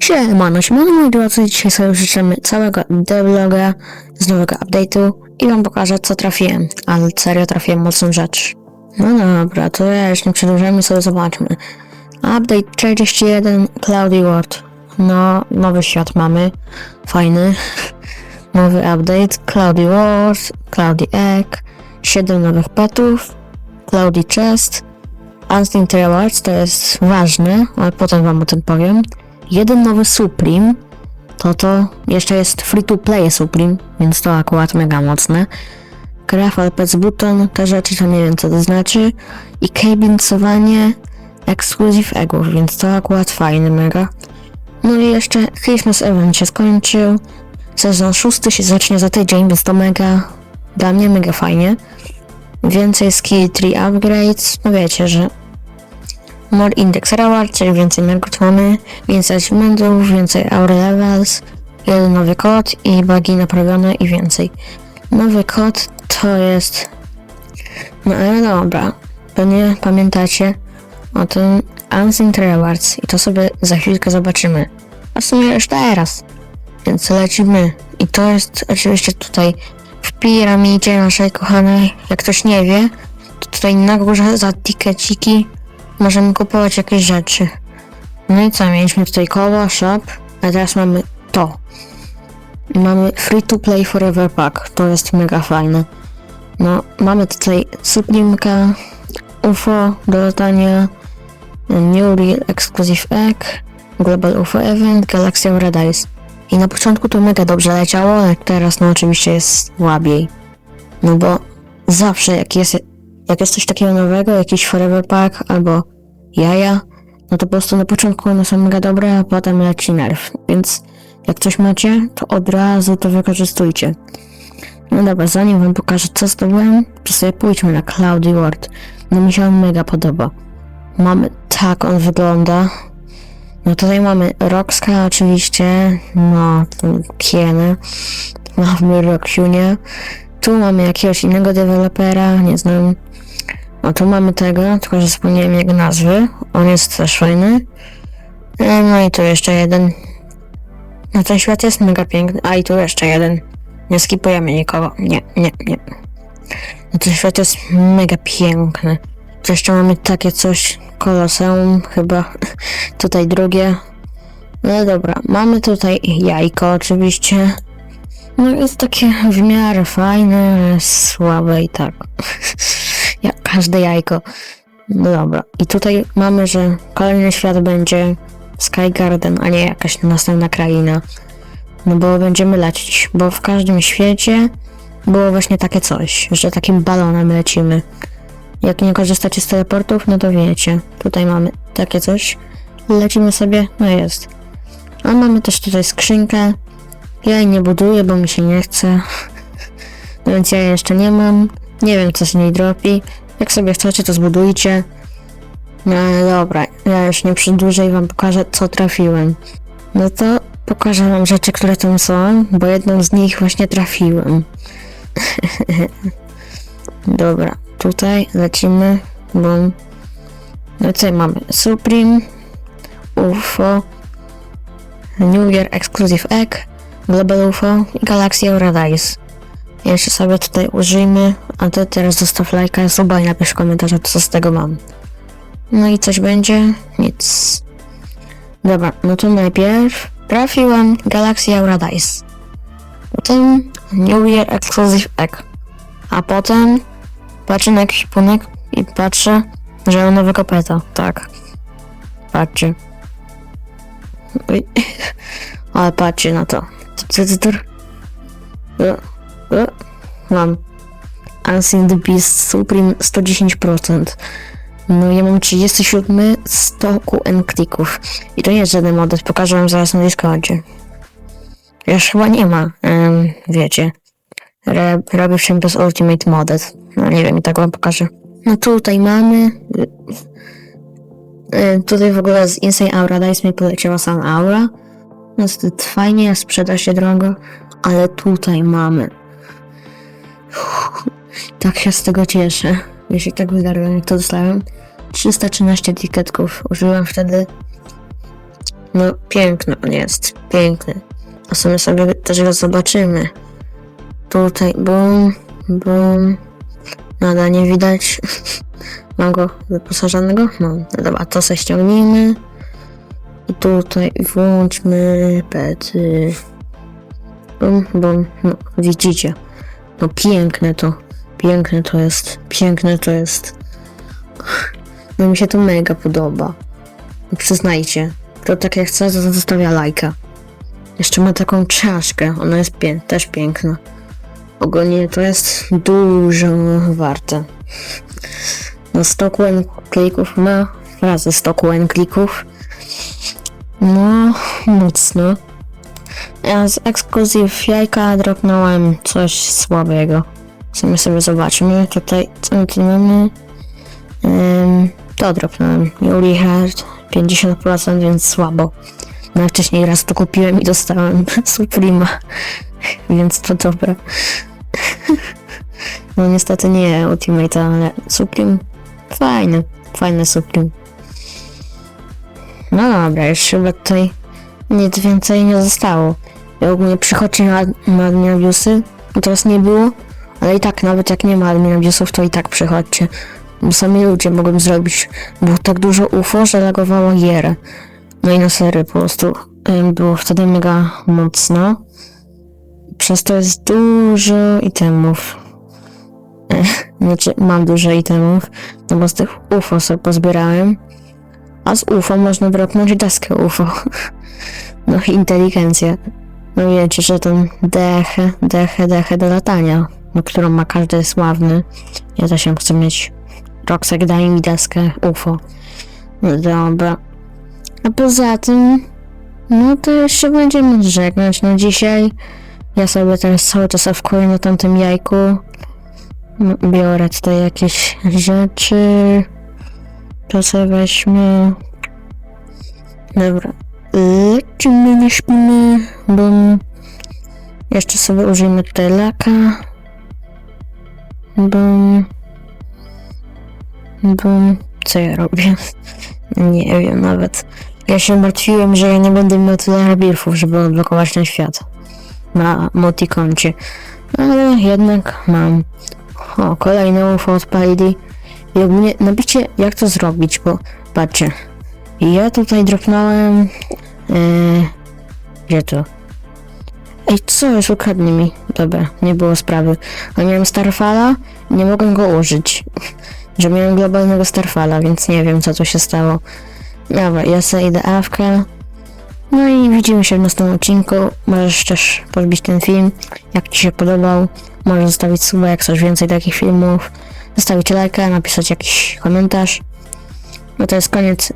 Siemano, siemano moi drodzy, dzisiaj sobie życzymy całego devloga z nowego update'u i wam pokażę co trafiłem, ale serio trafiłem mocną rzecz. No dobra, to ja już nie przedłużamy sobie zobaczmy. Update 41 Cloudy World. No, nowy świat mamy, fajny. Nowy update, Cloudy World, Cloudy Egg, 7 nowych petów, Cloudy Chest, Instinct Rewards to jest ważne, ale potem wam o tym powiem. Jeden nowy Supreme, to to jeszcze jest free to play Supreme, więc to akurat mega mocne. Grafal Pets Button, te rzeczy to nie wiem co to znaczy. I cabinsowanie Exclusive Eggów, więc to akurat fajne mega. No i jeszcze Christmas Event się skończył. Sezon szósty się zacznie za tydzień, więc to mega, dla mnie mega fajnie. Więcej skill tree upgrades, no wiecie, że More Index Reward, czyli więcej mamy, więcej achievementów, więcej Aura Levels, jeden nowy kod i bugi naprawione i więcej. Nowy kod to jest... No ale dobra, pewnie pamiętacie o tym Unseen Rewards i to sobie za chwilkę zobaczymy. A w sumie już teraz. Więc lecimy. I to jest oczywiście tutaj w piramidzie naszej kochanej. Jak ktoś nie wie, to tutaj na górze za tikeciki możemy kupować jakieś rzeczy. No i co, mieliśmy tutaj koło, shop, a teraz mamy to. Mamy free to play forever pack, to jest mega fajne. No, mamy tutaj suplimka, UFO do latania, New Real Exclusive Egg, Global UFO Event, Galaxy Paradise. I na początku to mega dobrze leciało, ale teraz no oczywiście jest słabiej. No bo zawsze jak jest, jak jest coś takiego nowego, jakiś Forever Pack albo jaja, no to po prostu na początku one są mega dobre, a potem leci nerw. Więc jak coś macie, to od razu to wykorzystujcie. No dobra, zanim wam pokażę co zdobyłem, to sobie pójdźmy na Cloudy World. No mi się on mega podoba. Mamy, tak on wygląda. No tutaj mamy Roxka oczywiście, no, Kienę, mamy Roxiunie. Tu mamy jakiegoś innego dewelopera, nie znam. O, tu mamy tego, tylko że zapomniałem jego nazwy. On jest też fajny. E, No i tu jeszcze jeden. No ten świat jest mega piękny. A i tu jeszcze jeden. Nie skipujemy nikogo. Nie, nie, nie. No ten świat jest mega piękny. Tu jeszcze mamy takie coś, koloseum chyba. tutaj drugie. No dobra, mamy tutaj jajko oczywiście. No jest takie w miarę fajne, słabe i tak. Jak każde jajko. No dobra. I tutaj mamy, że kolejny świat będzie Sky Garden, a nie jakaś następna kraina. No bo będziemy lecieć, bo w każdym świecie było właśnie takie coś, że takim balonem lecimy. Jak nie korzystacie z teleportów, no to wiecie. Tutaj mamy takie coś. Lecimy sobie, no jest. A mamy też tutaj skrzynkę. Ja jej nie buduję, bo mi się nie chce. No więc ja jej jeszcze nie mam. Nie wiem, co z niej dropi. Jak sobie chcecie, to zbudujcie. No dobra, ja już nie przedłużę i wam pokażę, co trafiłem. No to pokażę wam rzeczy, które tam są, bo jedną z nich właśnie trafiłem. dobra, tutaj lecimy, bum. No tutaj mamy Supreme, UFO, New Year Exclusive Egg, Global UFO i Galaxy Paradise. Jeszcze sobie tutaj użyjmy, a ty teraz zostaw lajka, suba i napisz w komentarzu, co z tego mam. No i coś będzie? Nic. Dobra, no to najpierw trafiłem Galaxy Paradise. Potem New Year Exclusive Egg. A potem patrzę na jakiś punek i patrzę, że mam nowego peta. Tak. Patrzcie. Ale patrzcie na to. Cytytur. Mam. Unseen the Beast Supreme 110%. No ja mam 37 stoku klików. I to nie jest żaden modet, pokażę wam zaraz na Discordzie. Już chyba nie ma, em, wiecie. Re, robię się bez Ultimate Modet. No nie wiem, i tak wam pokażę. No tutaj mamy... E, tutaj w ogóle z Insane Aura Dice mi poleciała sama Aura. No to fajnie, sprzeda się drogo, ale tutaj mamy. Tak się z tego cieszę. Jeśli tak wydarłem, to dostałem. 313 tiketków. Użyłem wtedy No, piękny on jest, piękny. A sobie sobie też go zobaczymy. Tutaj, bum, bum. Nada nie widać. Mam go wyposażonego? Mam. No dobra, to se ściągnijmy. I tutaj włączmy pety. Bum, bum. No, widzicie. No piękne to. Piękne to jest. Piękne to jest. No mi się to mega podoba. No, Przyznajcie. Kto tak jak chce, zostawia lajka. Jeszcze ma taką czaszkę. Ona jest pię- też piękna. Ogólnie to jest dużo warte. No 100 quen klików ma. Razy 100 quen klików. No, mocno. Ja z ekskluzyw jajka dropnąłem coś słabego. My sobie zobaczymy. Tutaj, co my tu mamy? Ym, to dropnąłem. Juli Hard 50%, więc słabo. No wcześniej raz to kupiłem i dostałem Suprema. więc to dobra. no niestety nie Ultimate, ale Supreme fajny. Fajny Supreme. No dobra, już chyba tutaj nic więcej nie zostało. Ja ogólnie przychodzi na, na Admirabiusy, teraz nie było, ale i tak nawet jak nie ma Admirabiusów, to i tak przychodźcie. Bo sami ludzie mogą zrobić, było tak dużo UFO, że lagowało gierę. No i na serio po prostu było wtedy mega mocno. Przez to jest dużo itemów. Znaczy, mam dużo itemów, no bo z tych UFO sobie pozbierałem. A z UFO można dropnąć deskę UFO. No inteligencja. No wiecie, że tą dechę, dechę, dechę do latania, no, którą ma każdy sławny. Ja też ją chcę mieć. Roxek daj mi deskę UFO. No dobra. A poza tym, no to jeszcze będziemy żegnać na dzisiaj. Ja sobie teraz cały czas awkuję na tamtym jajku. No, Biorę tutaj jakieś rzeczy. To sobie weźmy. Dobra. Lecimy, nie śpimy, bo jeszcze sobie użyjmy tutaj laka. Bum. Bum. Co ja robię? Nie wiem nawet. Ja się martwiłem, że ja nie będę miał tyle rebirfów, żeby odblokować ten świat. Na motikoncie. Ale jednak mam. O, kolejne UFO odpalili. I ogólnie napiszcie jak to zrobić, bo patrzcie. Ja tutaj dropnąłem. Yy, gdzie to? Ej, co jest? Ukradnie mi. Dobra, nie było sprawy. A miałem Starfala nie mogłem go użyć. Że miałem globalnego Starfala, więc nie wiem co tu się stało. Dobra, ja sobie idę awkę. No i widzimy się w następnym odcinku. Możesz też podbić ten film, jak Ci się podobał. Możesz zostawić suba, jak chcesz więcej takich filmów. Zostawić lajka, napisać jakiś komentarz. No to jest koniec